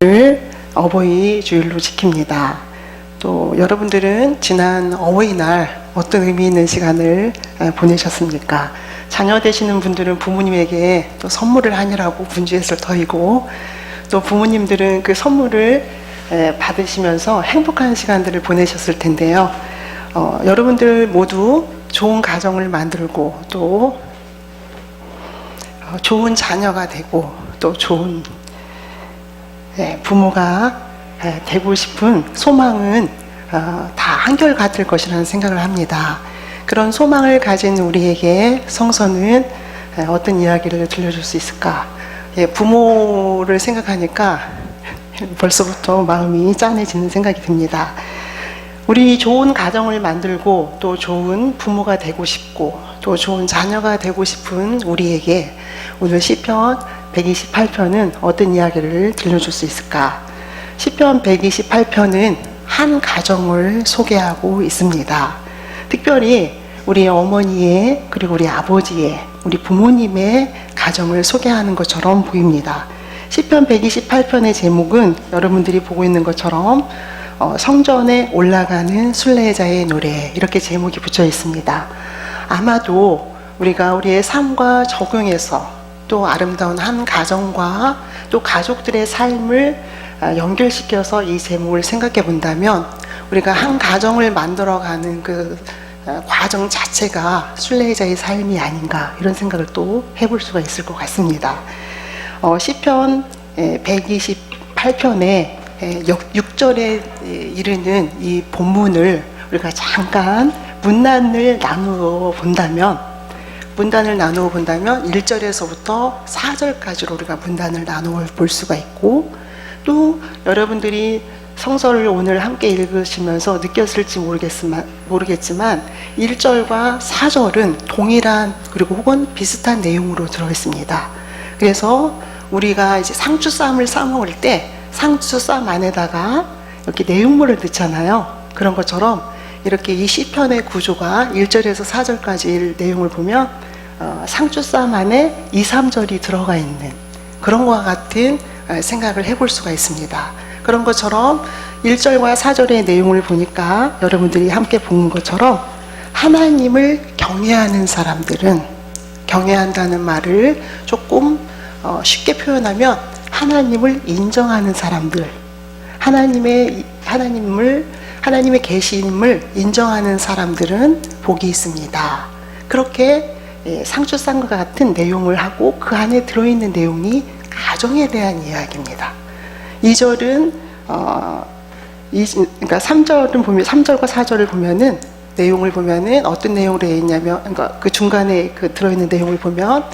를 어버이 주일로 지킵니다. 또 여러분들은 지난 어버이날 어떤 의미 있는 시간을 에, 보내셨습니까? 자녀 되시는 분들은 부모님에게 또 선물을 하느라고 분주했을 터이고 또 부모님들은 그 선물을 에, 받으시면서 행복한 시간들을 보내셨을 텐데요. 어, 여러분들 모두 좋은 가정을 만들고 또 어, 좋은 자녀가 되고 또 좋은 예, 부모가 예, 되고 싶은 소망은 어, 다 한결같을 것이라는 생각을 합니다. 그런 소망을 가진 우리에게 성서는 예, 어떤 이야기를 들려줄 수 있을까? 예, 부모를 생각하니까 벌써부터 마음이 짠해지는 생각이 듭니다. 우리 좋은 가정을 만들고 또 좋은 부모가 되고 싶고 또 좋은 자녀가 되고 싶은 우리에게 오늘 시편 128편은 어떤 이야기를 들려줄 수 있을까? 시편 128편은 한 가정을 소개하고 있습니다. 특별히 우리 어머니의 그리고 우리 아버지의 우리 부모님의 가정을 소개하는 것처럼 보입니다. 시편 128편의 제목은 여러분들이 보고 있는 것처럼 어, 성전에 올라가는 순례자의 노래 이렇게 제목이 붙여 있습니다. 아마도 우리가 우리의 삶과 적용해서 또 아름다운 한 가정과 또 가족들의 삶을 아, 연결시켜서 이 제목을 생각해 본다면 우리가 한 가정을 만들어가는 그 아, 과정 자체가 순례자의 삶이 아닌가 이런 생각을 또 해볼 수가 있을 것 같습니다. 어, 시편 128편에 6절에 이르는 이 본문을 우리가 잠깐 문단을 나누어 본다면 문단을 나누어 본다면 1절에서부터 4절까지로 우리가 문단을 나누어 볼 수가 있고 또 여러분들이 성서를 오늘 함께 읽으시면서 느꼈을지 모르겠지만, 모르겠지만 1절과 4절은 동일한 그리고 혹은 비슷한 내용으로 들어 있습니다. 그래서 우리가 이제 상추 쌈을 싸 먹을 때 상추 쌈 안에다가 이렇게 내용물을 넣잖아요. 그런 것처럼 이렇게 이 시편의 구조가 1절에서 4절까지 내용을 보면 어, 상추 쌈 안에 2, 3절이 들어가 있는 그런 것과 같은 어, 생각을 해볼 수가 있습니다. 그런 것처럼 1절과 4절의 내용을 보니까 여러분들이 함께 본 것처럼 하나님을 경외하는 사람들은 경외한다는 말을 조금 어, 쉽게 표현하면 하나님을 인정하는 사람들, 하나님의 하나님을 하나님의 계심을 인정하는 사람들은 복이 있습니다. 그렇게 예, 상추 싼것 같은 내용을 하고 그 안에 들어있는 내용이 가정에 대한 이야기입니다. 2절은 어, 이, 그러니까 3절은 보면 3절과 4절을 보면은 내용을 보면은 어떤 내용으로 되어 있냐면 그러니까 그 중간에 그 들어 있는 내용을 보면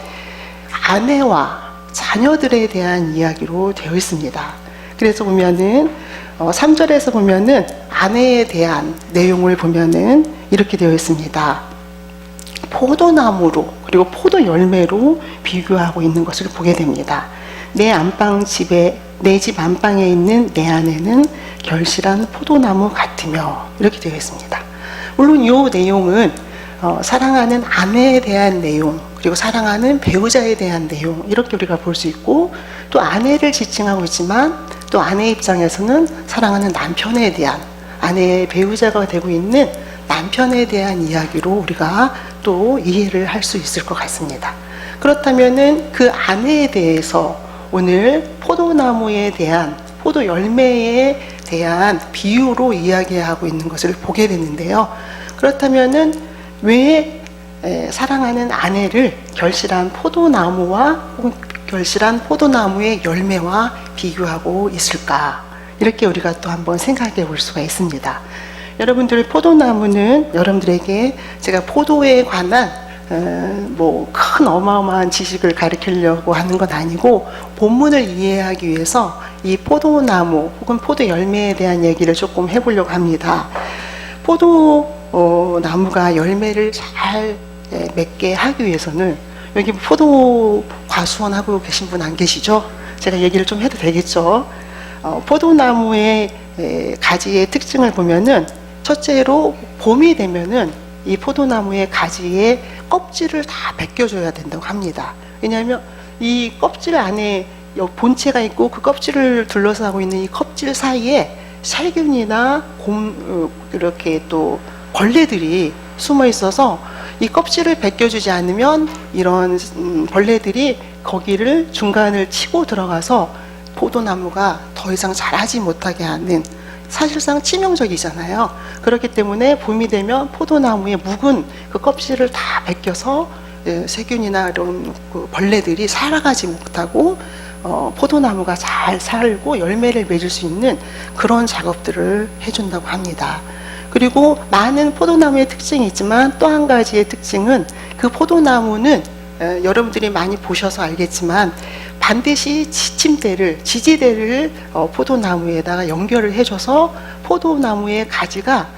아내와 자녀들에 대한 이야기로 되어 있습니다. 그래서 보면은 어, 3절에서 보면은 아내에 대한 내용을 보면은 이렇게 되어 있습니다. 포도나무로 그리고 포도 열매로 비교하고 있는 것을 보게 됩니다. 내 안방 집에 내 집 안방에 있는 내 아내는 결실한 포도나무 같으며 이렇게 되어 있습니다. 물론 이 내용은 어, 사랑하는 아내에 대한 내용 그리고 사랑하는 배우자에 대한 내용 이렇게 우리가 볼 수 있고 또 아내를 지칭하고 있지만 또 아내 입장에서는 사랑하는 남편에 대한 아내의 배우자가 되고 있는 남편에 대한 이야기로 우리가 또 이해를 할 수 있을 것 같습니다. 그렇다면은 그 아내에 대해서 오늘 포도나무에 대한 포도 열매에 대한 비유로 이야기하고 있는 것을 보게 되는데요. 그렇다면은 왜 에, 사랑하는 아내를 결실한 포도나무와 결실한 포도나무의 열매와 비교하고 있을까? 이렇게 우리가 또 한번 생각해 볼 수가 있습니다. 여러분들 포도나무는 여러분들에게 제가 포도에 관한 뭐큰 어마어마한 지식을 가르치려고 하는 건 아니고 본문을 이해하기 위해서 이 포도나무 혹은 포도 열매에 대한 얘기를 조금 해보려고 합니다. 포도 어, 나무가 열매를 잘 예, 맺게 하기 위해서는 여기 포도 과수원 하고 계신 분 안 계시죠? 제가 얘기를 좀 해도 되겠죠? 어, 포도나무의 에, 가지의 특징을 보면은 첫째로 봄이 되면은 이 포도나무의 가지에 껍질을 다 벗겨줘야 된다고 합니다. 왜냐하면 이 껍질 안에 여- 본체가 있고 그 껍질을 둘러싸고 있는 이 껍질 사이에 살균이나 곰 어, 이렇게 또 벌레들이 숨어 있어서 이 껍질을 벗겨주지 않으면 이런 음, 벌레들이 거기를 중간을 치고 들어가서 포도나무가 더 이상 자라지 못하게 하는 사실상 치명적이잖아요. 그렇기 때문에 봄이 되면 포도나무의 묵은 그 껍질을 다 벗겨서 예, 세균이나 이런 그 벌레들이 살아가지 못하고 어, 포도나무가 잘 살고 열매를 맺을 수 있는 그런 작업들을 해준다고 합니다. 그리고 많은 포도나무의 특징이 있지만 또 한 가지의 특징은 그 포도나무는 에, 여러분들이 많이 보셔서 알겠지만 반드시 지침대를 지지대를 어, 포도나무에다가 연결을 해줘서 포도나무의 가지가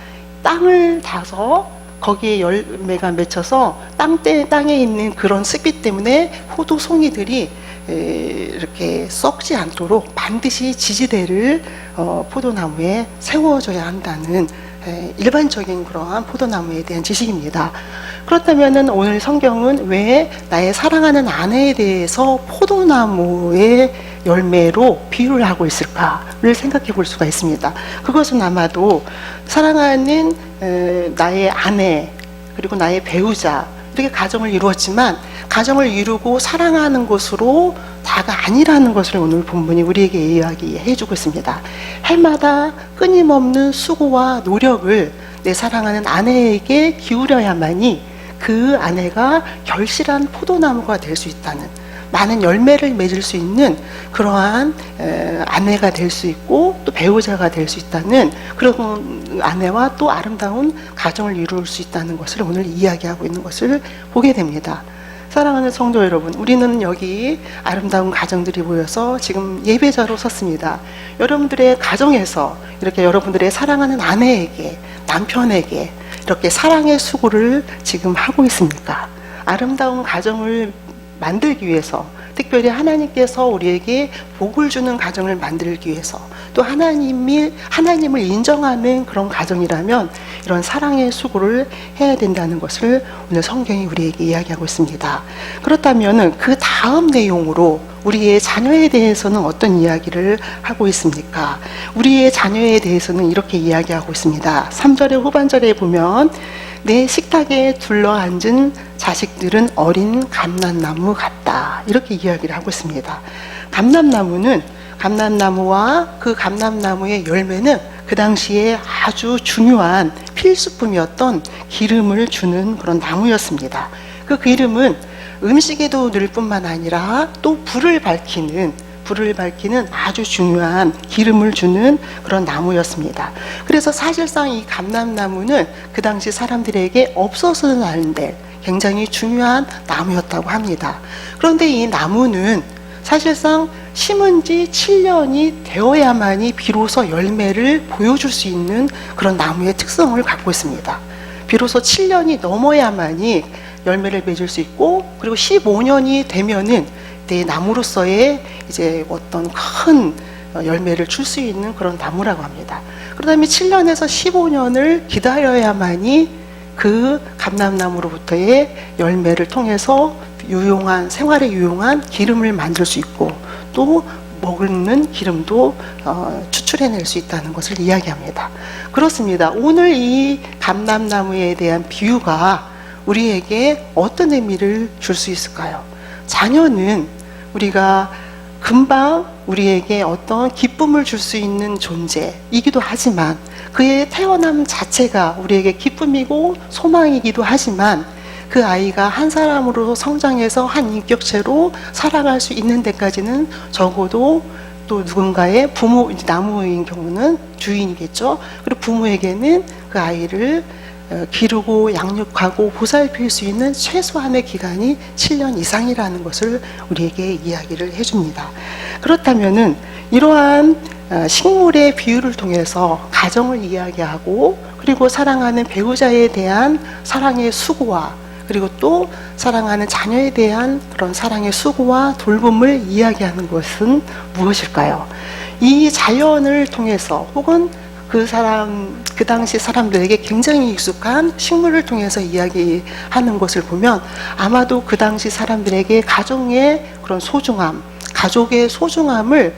땅을 닿아서 거기에 열매가 맺혀서 땅대 땅에 있는 그런 습기 때문에 포도 송이들이 에, 이렇게 썩지 않도록 반드시 지지대를 어, 포도나무에 세워줘야 한다는 에, 일반적인 그러한 포도나무에 대한 지식입니다. 그렇다면은 오늘 성경은 왜 나의 사랑하는 아내에 대해서 포도나무의 열매로 비유를 하고 있을까를 생각해 볼 수가 있습니다. 그것은 아마도 사랑하는 에, 나의 아내 그리고 나의 배우자 이렇게 가정을 이루었지만 가정을 이루고 사랑하는 것으로 다가 아니라는 것을 오늘 본문이 우리에게 이야기해 주고 있습니다. 해마다 끊임없는 수고와 노력을 내 사랑하는 아내에게 기울여야만이 그 아내가 결실한 포도나무가 될 수 있다는 많은 열매를 맺을 수 있는 그러한 에, 아내가 될 수 있고 또 배우자가 될 수 있다는 그런 아내와 또 아름다운 가정을 이룰 수 있다는 것을 오늘 이야기하고 있는 것을 보게 됩니다. 사랑하는 성도 여러분, 우리는 여기 아름다운 가정들이 모여서 지금 예배자로 섰습니다. 여러분들의 가정에서 이렇게 여러분들의 사랑하는 아내에게, 남편에게 이렇게 사랑의 수고를 지금 하고 있습니까? 아름다운 가정을 만들기 위해서 특별히 하나님께서 우리에게 복을 주는 가정을 만들기 위해서 또 하나님이 하나님을 인정하는 그런 가정이라면 이런 사랑의 수고를 해야 된다는 것을 오늘 성경이 우리에게 이야기하고 있습니다. 그렇다면은 그 다음 내용으로 우리의 자녀에 대해서는 어떤 이야기를 하고 있습니까? 우리의 자녀에 대해서는 이렇게 이야기하고 있습니다. 3절의 후반절에 보면 내 식탁에 둘러앉은 자식들은 어린 감람나무 같다. 이렇게 이야기를 하고 있습니다. 감람나무는 감람나무와 그 감람나무의 열매는 그 당시에 아주 중요한 필수품이었던 기름을 주는 그런 나무였습니다. 그 기름은 음식에도 넣을 뿐만 아니라 또 불을 밝히는 불을 밝히는 아주 중요한 기름을 주는 그런 나무였습니다. 그래서 사실상 이 감람나무는 그 당시 사람들에게 없어서는 안 될 굉장히 중요한 나무였다고 합니다. 그런데 이 나무는 사실상 심은 지 7년이 되어야만이 비로소 열매를 보여줄 수 있는 그런 나무의 특성을 갖고 있습니다. 비로소 7년이 넘어야만이 열매를 맺을 수 있고 그리고 15년이 되면은 내 나무로서의 이제 어떤 큰 열매를 줄 수 있는 그런 나무라고 합니다. 그다음에 7년에서 15년을 기다려야만이 그 감람나무로부터의 열매를 통해서 유용한 생활에 유용한 기름을 만들 수 있고 또 먹는 기름도 어, 추출해낼 수 있다는 것을 이야기합니다. 그렇습니다. 오늘 이 감람나무에 대한 비유가 우리에게 어떤 의미를 줄 수 있을까요? 자녀는 우리가 금방 우리에게 어떤 기쁨을 줄 수 있는 존재이기도 하지만 그의 태어남 자체가 우리에게 기쁨이고 소망이기도 하지만 그 아이가 한 사람으로 성장해서 한 인격체로 살아갈 수 있는 데까지는 적어도 또 누군가의 부모, 나무인 경우는 주인이겠죠. 그리고 부모에게는 그 아이를 어, 기르고 양육하고 보살필 수 있는 최소한의 기간이 7년 이상이라는 것을 우리에게 이야기를 해줍니다. 그렇다면은 이러한 어, 식물의 비유를 통해서 가정을 이야기하고 그리고 사랑하는 배우자에 대한 사랑의 수고와 그리고 또 사랑하는 자녀에 대한 그런 사랑의 수고와 돌봄을 이야기하는 것은 무엇일까요? 이 자연을 통해서 혹은 그 사람, 그 당시 사람들에게 굉장히 익숙한 식물을 통해서 이야기하는 것을 보면 아마도 그 당시 사람들에게 가정의 그런 소중함, 가족의 소중함을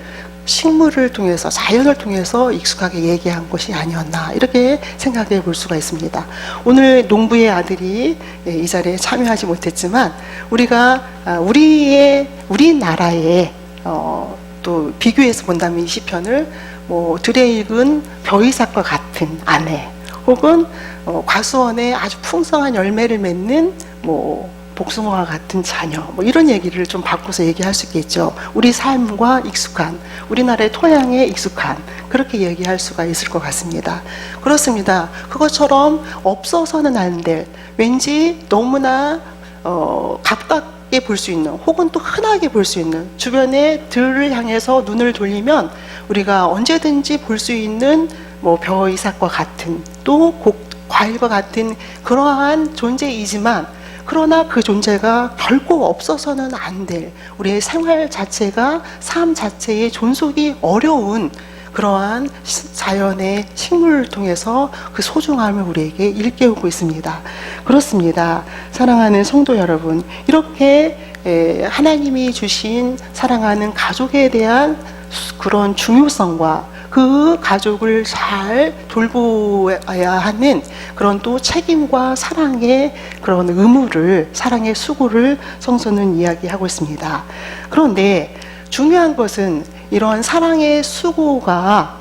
식물을 통해서 자연을 통해서 익숙하게 얘기한 것이 아니었나 이렇게 생각해 볼 수가 있습니다. 오늘 농부의 아들이 예, 이 자리에 참여하지 못했지만 우리가 아, 우리의 우리나라의 어, 또 비교해서 본다면 이 시편을 뭐 익은 벼이삭과 같은 아내 혹은 어, 과수원에 아주 풍성한 열매를 맺는 뭐 복숭아와 같은 자녀 뭐 이런 얘기를 좀 바꿔서 얘기할 수 있겠죠. 우리 삶과 익숙한 우리나라의 토양에 익숙한 그렇게 얘기할 수가 있을 것 같습니다. 그렇습니다. 그것처럼 없어서는 안 될 왠지 너무나 어, 가깝게 볼 수 있는 혹은 또 흔하게 볼 수 있는 주변의 들을 향해서 눈을 돌리면 우리가 언제든지 볼 수 있는 뭐 벼이삭과 같은 또 곡, 과일과 같은 그러한 존재이지만 그러나 그 존재가 결코 없어서는 안 될 우리의 생활 자체가 삶 자체의 존속이 어려운 그러한 시- 자연의 식물을 통해서 그 소중함을 우리에게 일깨우고 있습니다. 그렇습니다. 사랑하는 성도 여러분, 이렇게 에, 하나님이 주신 사랑하는 가족에 대한 수- 그런 중요성과 그 가족을 잘 돌보아야 하는 그런 또 책임과 사랑의 그런 의무를 사랑의 수고를 성서는 이야기하고 있습니다. 그런데 중요한 것은 이런 사랑의 수고가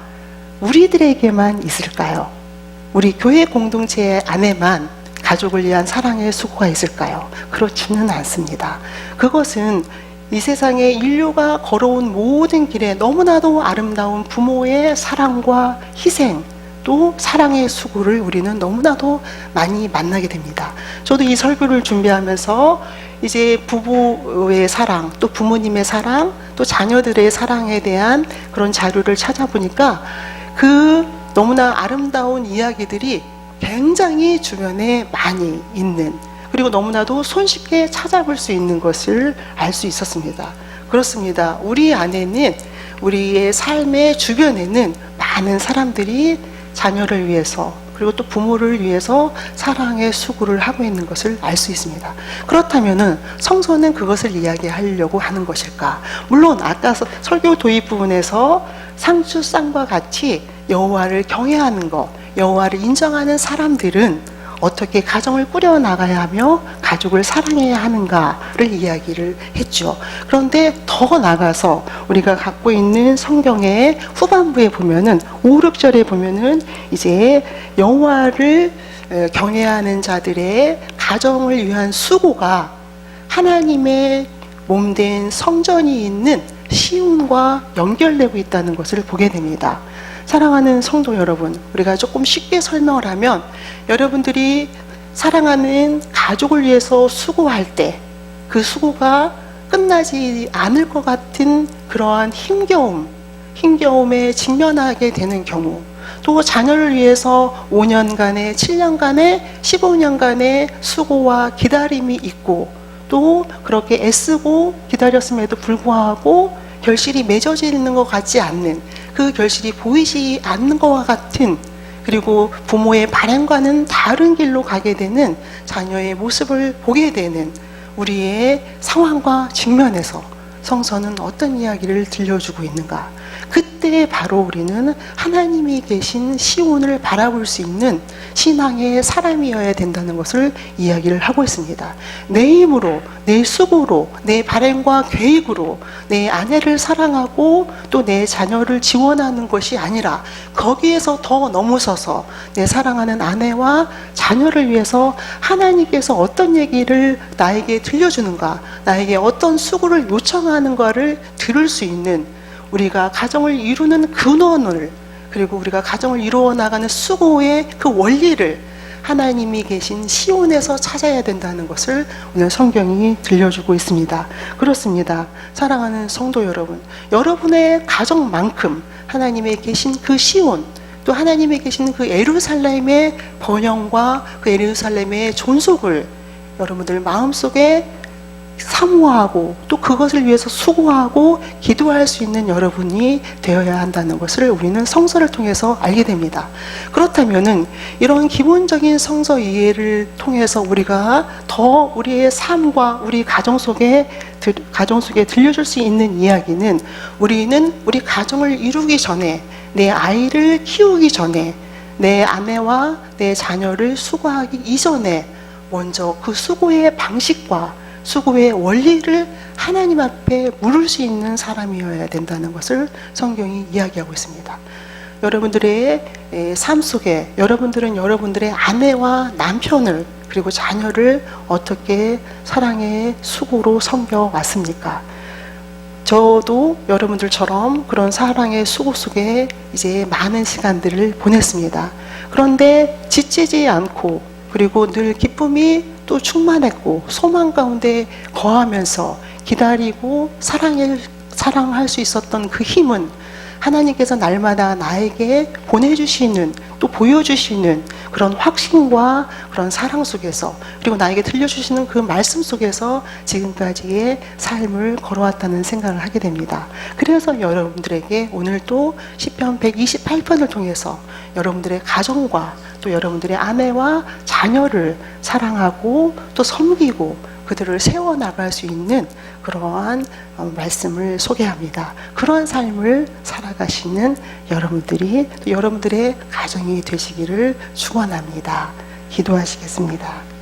우리들에게만 있을까요? 우리 교회 공동체 안에만 가족을 위한 사랑의 수고가 있을까요? 그렇지는 않습니다. 그것은 이 세상에 인류가 걸어온 모든 길에 너무나도 아름다운 부모의 사랑과 희생, 또 사랑의 수고를 우리는 너무나도 많이 만나게 됩니다. 저도 이 설교를 준비하면서 이제 부부의 사랑, 또 부모님의 사랑, 또 자녀들의 사랑에 대한 그런 자료를 찾아보니까 그 너무나 아름다운 이야기들이 굉장히 주변에 많이 있는 그리고 너무나도 손쉽게 찾아볼 수 있는 것을 알 수 있었습니다. 그렇습니다. 우리 안에는 우리의 삶의 주변에는 많은 사람들이 자녀를 위해서 그리고 또 부모를 위해서 사랑의 수고를 하고 있는 것을 알 수 있습니다. 그렇다면은 성서는 그것을 이야기하려고 하는 것일까? 물론 아까 서- 설교 도입 부분에서 상주 쌍과 같이 여호와를 경외하는 것, 여호와를 인정하는 사람들은 어떻게 가정을 꾸려 나가야 하며 가족을 사랑해야 하는가를 이야기를 했죠. 그런데 더 나가서 우리가 갖고 있는 성경의 후반부에 보면은 5, 6절에 보면은 이제 에, 경외하는 자들의 가정을 위한 수고가 하나님의 몸된 성전이 있는 시온과 연결되고 있다는 것을 보게 됩니다. 사랑하는 성도 여러분, 우리가 조금 쉽게 설명을 하면 여러분들이 사랑하는 가족을 위해서 수고할 때 그 수고가 끝나지 않을 것 같은 그러한 힘겨움, 힘겨움에 직면하게 되는 경우, 또 자녀를 위해서 5년간의, 7년간의, 15년간의 수고와 기다림이 있고, 또 그렇게 애쓰고 기다렸음에도 불구하고 결실이 맺어지는 것 같지 않는 그 결실이 보이지 않는 것과 같은 그리고 부모의 바람과는 다른 길로 가게 되는 자녀의 모습을 보게 되는 우리의 상황과 직면해서 성서는 어떤 이야기를 들려주고 있는가? 그때 바로 우리는 하나님이 계신 시온을 바라볼 수 있는 신앙의 사람이어야 된다는 것을 이야기를 하고 있습니다. 내 힘으로, 내 수고로, 내 바램과 계획으로 내 아내를 사랑하고 또 내 자녀를 지원하는 것이 아니라 거기에서 더 넘어서서 내 사랑하는 아내와 자녀를 위해서 하나님께서 어떤 얘기를 나에게 들려주는가, 나에게 어떤 수고를 요청하는가를 들을 수 있는 우리가 가정을 이루는 근원을 그리고 우리가 가정을 이루어 나가는 수고의 그 원리를 하나님이 계신 시온에서 찾아야 된다는 것을 오늘 성경이 들려주고 있습니다. 그렇습니다. 사랑하는 성도 여러분, 여러분의 가정만큼 하나님의 계신 그 시온, 또 하나님의 계신 그 에루살렘의 번영과 그 에루살렘의 존속을 여러분들 마음속에 사모하고 또 그것을 위해서 수고하고 기도할 수 있는 여러분이 되어야 한다는 것을 우리는 성서를 통해서 알게 됩니다. 그렇다면은 이런 기본적인 성서 이해를 통해서 우리가 더 우리의 삶과 우리 가정 속에 들- 가정 속에 들려줄 수 있는 이야기는 우리는 우리 가정을 이루기 전에 내 아이를 키우기 전에 내 아내와 내 자녀를 수고하기 이전에 먼저 그 수고의 방식과 수고의 원리를 하나님 앞에 물을 수 있는 사람이어야 된다는 것을 성경이 이야기하고 있습니다. 여러분들의 에, 삶 속에 여러분들은 여러분들의 아내와 남편을 그리고 자녀를 어떻게 사랑의 수고로 섬겨 왔습니까? 저도 여러분들처럼 그런 사랑의 수고 속에 이제 많은 시간들을 보냈습니다. 그런데 지치지 않고 그리고 늘 기쁨이 또 충만했고 소망 가운데 거하면서 기다리고 사랑을 사랑할 수 있었던 그 힘은 하나님께서 날마다 나에게 보내주시는 또 보여주시는 그런 확신과 그런 사랑 속에서 그리고 나에게 들려주시는 그 말씀 속에서 지금까지의 삶을 걸어왔다는 생각을 하게 됩니다. 그래서 여러분들에게 오늘 또 시편 128편을 통해서 여러분들의 가정과 또 여러분들의 아내와 자녀를 사랑하고 또 섬기고 그들을 세워나갈 수 있는 그러한 어, 말씀을 소개합니다. 그러한 삶을 살아가시는 여러분들이 또 여러분들의 가정이 되시기를 축원합니다. 기도하시겠습니다.